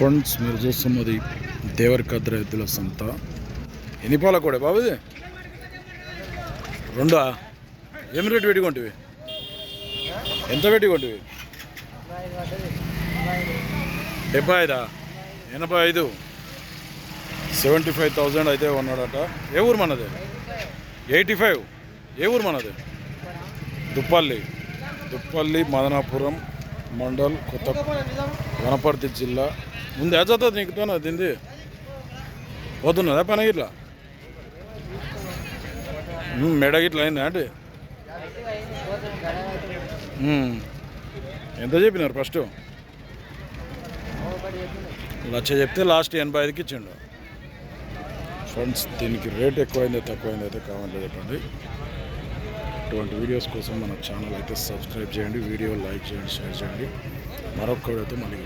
Friends మీరు చూస్తున్నది దేవరకద్ర ఎద్దుల సంత. ఎన్ని పాల కూడా బాబుది రెండా? ఏం రేటు పెట్టి ఎంత పెట్టి డెబ్బై ఐదా? ఎనభై ఐదు. సెవెంటీ ఫైవ్ థౌజండ్ అయితే ఉన్నాడట. ఏ ఊరు మనది? Eighty five. ఏ ఊరు మనది? దుప్పల్లి. దుప్పల్లి మదనాపురం మండల్ కొత్త వనపర్తి జిల్లా. ముందు ఏజాత నీకుతోనా తింది. పోతున్నదా పని ఇట్లా మెడ గిట్లా అయిందా అంటే ఎంత చెప్పినారు ఫస్ట్? లక్ష చెప్తే లాస్ట్ ఎనభై ఐదుకి ఇచ్చిండు. ఫ్రెండ్స్ దీనికి రేట్ ఎక్కువైందో తక్కువైందో అయితే కావాలి చెప్పండి. ఇటువంటి వీడియోస్ కోసం మన ఛానల్ అయితే సబ్స్క్రైబ్ చేయండి వీడియో లైక్ చేయండి షేర్ చేయండి. మరొక మళ్ళీ